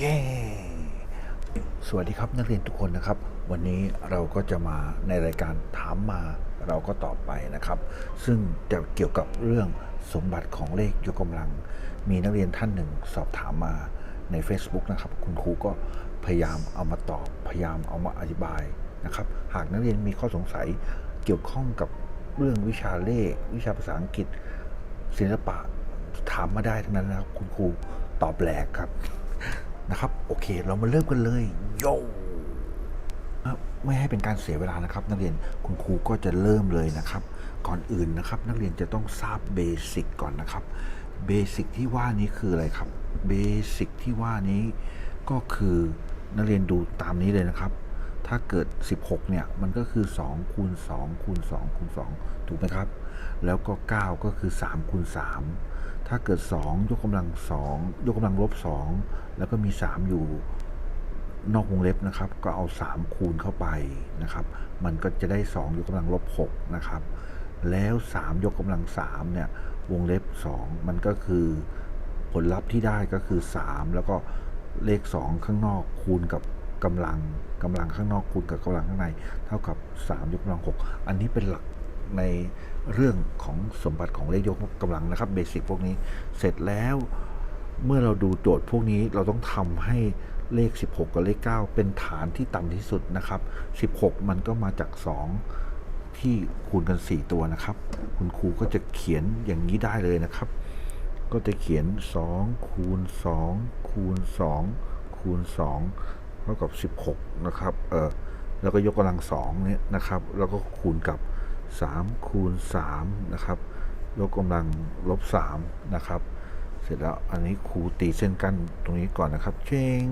เย้สวัสดีครับนักเรียนทุกคนนะครับ วันนี้เราก็จะมาในรายการถามมาเราก็ตอบไปนะครับ ซึ่งจะเกี่ยวกับเรื่องสมบัติของเลขยกกำลัง มีนักเรียนท่านหนึ่งสอบถามมาใน Facebook นะครับ คุณครูก็พยายามเอามาตอบ พยายามเอามาอธิบายนะครับ หากนักเรียนมีข้อสงสัยเกี่ยวข้องกับเรื่องวิชาเลข วิชาภาษาอังกฤษ ศิลปะถามมาได้ทั้งนั้นนะครับ คุณครูตอบแหลกครับ นะครับ โอเค เรามาเริ่มกันเลยโยไม่ให้เป็นการเสียเวลานะครับ นักเรียนคุณครูก็จะเริ่มเลยนะครับ ก่อนอื่นนะครับ นักเรียนจะต้องทราบเบสิกก่อนนะครับเบสิกที่ว่านี้คืออะไรครับเบสิกที่ว่านี้ก็คือนักเรียนดูตามนี้เลยนะครับ ถ้าเกิด 16 เนี่ย มันก็คือ2คูณ2คูณ2คูณ2ถูกไหมครับ แล้วก็ 9 ก็คือ3คูณ3 ถ้าเกิด 2 ยกกำลัง 2 ยกกำลังลบ 2 แล้วก็มี 3 อยู่นอกวงเล็บนะครับ ก็เอา 3 คูณเข้าไปนะครับ มันก็จะได้ 2 ยกกำลังลบ6นะครับ แล้ว 3 ยกกำลัง3เนี่ยวงเล็บ 2 มันก็คือผลลัพธ์ที่ได้ก็คือ 3 แล้วก็เลข 2 ข้างนอกคูณกับกำลังกำลังข้างนอกคูณกับกำลังข้างใน เท่ากับ 3 ยกกำลัง 6 อันนี้เป็นหลัก ในเรื่องของสมบัติของเลขยกกำลังนะครับเบสิกพวกนี้เสร็จแล้วเมื่อเราดูโจทย์พวกนี้เราต้องทำให้เลข 16 กับเลข 9 เป็นฐานที่ต่ำที่สุดนะครับ 16 มันก็มาจาก 2 ที่คูณกัน 4 ตัวนะครับ คุณครูก็จะเขียนอย่างนี้ได้เลยนะครับ ก็จะเขียน 2 คูณ 2 คูณ 2 คูณ 2 เท่ากับ 16 นะครับ เออแล้วก็ยกกำลัง2เนี่ยนะครับ แล้วก็คูณกับ 3คูณ3นะครับยกกำลังลบ3นะครับ เสร็จแล้วอันนี้ครูตีเส้นกั้นตรงนี้ก่อนนะครับเจ้ง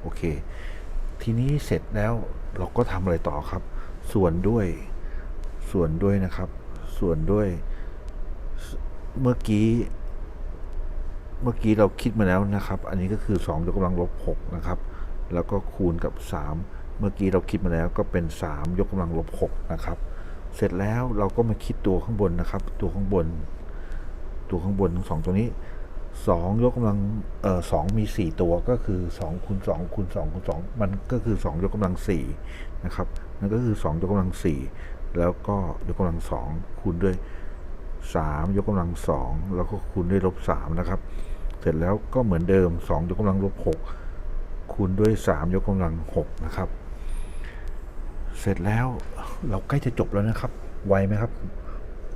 โอเค ทีนี้เสร็จแล้วเราก็ทำอะไรต่อครับ ส่วนด้วยส่วนด้วยนะครับ ส่วนด้วยเมื่อกี้ เมื่อกี้เราคิดมาแล้วนะครับ อันนี้ก็คือ 2 ยกกำลังลบ6นะครับ แล้วก็คูณกับ 3 เมื่อกี้เราคิดมาแล้วก็เป็น 3 ยกกำลังลบ6นะครับ เสร็จแล้วเราก็มาคิดตัวข้างบนนะครับ ตัวข้างบน ตัวข้างบนทั้งสองตัวนี้2ยกกำลังเอ่อสมี4ตัวก็คือ2คูณ2คูณ2คูณ2มันก็คือ2ยกกำลัง4นะครับนั่นก็คือ2ยกกำลัง4แล้วก็ยกกำลัง2คูณด้วย3ยกกำลัง2แล้วก็คูณด้วยลบ3นะครับ เสร็จแล้วก็เหมือนเดิม2ยกกำลังลบ6คูณด้วย3ยกกำลัง6นะครับ เสร็จแล้ว เราใกล้จะจบแล้วนะครับ ไวไหมครับ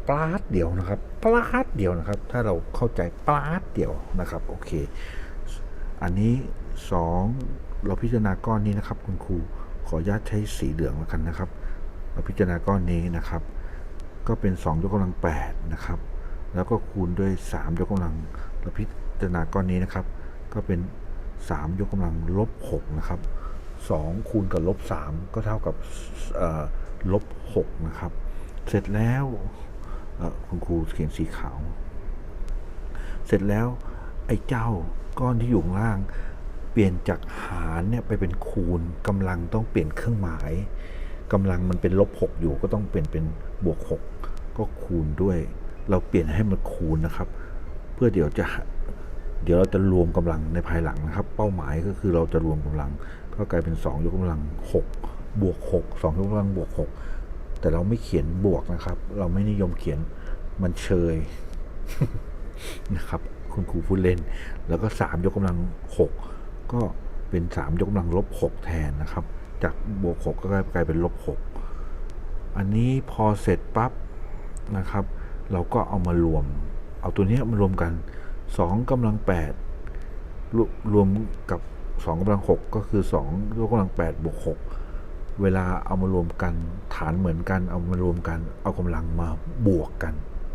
ปลาดเดียวนะครับปลาดเดียวนะครับ ถ้าเราเข้าใจปลาดเดียวนะครับ โอเค อันนี้สองเราพิจารณาก้อนนี้นะครับ คุณครูขออนุญาตใช้สีเหลืองแล้วกันนะครับ เราพิจารณาก้อนนี้นะครับ ก็เป็น 2 ยกกำลัง8นะครับ แล้วก็คูณด้วย 3 ยกกำลัง เราพิจารณาก้อนนี้นะครับ ก็เป็น 3 ยกกำลังลบ6นะครับ 2 คูณกับลบ 3 ก็เท่ากับลบ 6 นะครับ เสร็จแล้วคุณครูเขียนสีขาว เสร็จแล้วไอ้เจ้าก้อนที่อยู่ล่าง เปลี่ยนจากหารเนี่ยไปเป็นคูณกำลังต้องเปลี่ยนเครื่องหมายกำลังมันเป็นลบ 6 อยู่ก็ต้องเปลี่ยนเป็นบวก 6 ก็คูณด้วย เราเปลี่ยนให้มันคูณนะครับ เพื่อเดี๋ยวจะเดี๋ยวเราจะรวมกำลังในภายหลังนะครับ เป้าหมายก็คือเราจะรวมกำลัง ก็กลายเป็น 2 ยกกำลัง 6 บวก 6 2 ยกกำลังบวก 6 แต่เราไม่เขียนบวกนะครับ เราไม่นิยมเขียนมันเชยนะครับ คุณครูพูดเล่น แล้วก็ 3 ยกกำลัง 6 ก็เป็น 3 ยกกำลังลบ 6 แทนนะครับ จากบวก 6 ก็กลายเป็นลบ 6 อันนี้พอเสร็จปั๊บนะครับ เราก็เอามารวม เอาตัวนี้มารวมกัน2กำลัง8รรวมกับ 2กำลัง6ก็คือ2ยกกำลัง8บวก6เวลาเอามารวมกันฐานเหมือนกัน เอามารวมกัน เอากำลังมาบวกกัน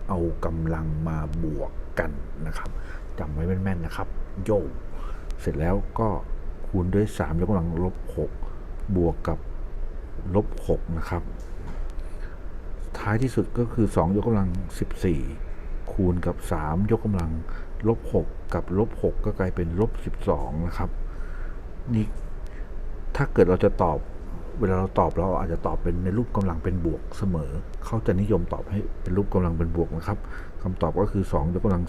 เอากำลังมาบวกกันนะครับจำไว้แม่นๆนะครับ โยเสร็จแล้วก็คูณด้วย3ยกกำลังลบ6บวกกับลบ6นะครับ ท้ายที่สุดก็คือ 2 ยกกำลัง 14 คูณกับ 3 ยกกำลังลบ6กับลบ6ก็กลายเป็นลบ12นะครับ นี่ถ้าเกิดเราจะตอบ เวลาเราตอบเราอาจจะตอบเป็นในรูปกำลังเป็นบวกเสมอ เขาจะนิยมตอบให้เป็นรูปกำลังเป็นบวกนะครับคำตอบก็คือ 2 ยกกำลัง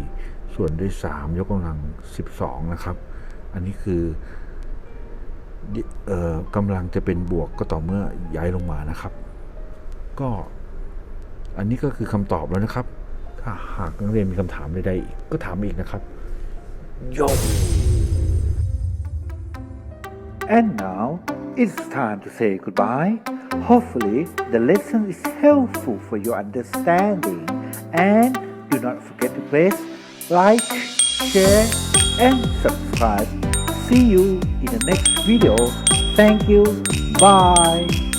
14 ส่วนด้วย 3 ยกกำลัง 12 นะครับ อันนี้คือกำลังจะเป็นบวกก็ต่อเมื่อย้ายลงมานะครับ ก็อันนี้ก็คือคำตอบแล้วนะครับ ถ้าหากนักเรียนมีคำถามใดๆก็ถามอีกนะครับโย And now it's time to say goodbye. Hopefully, the lesson is helpful for your understanding. And do not forget to press like, share, and subscribe. See you in the next video. Thank you. Bye.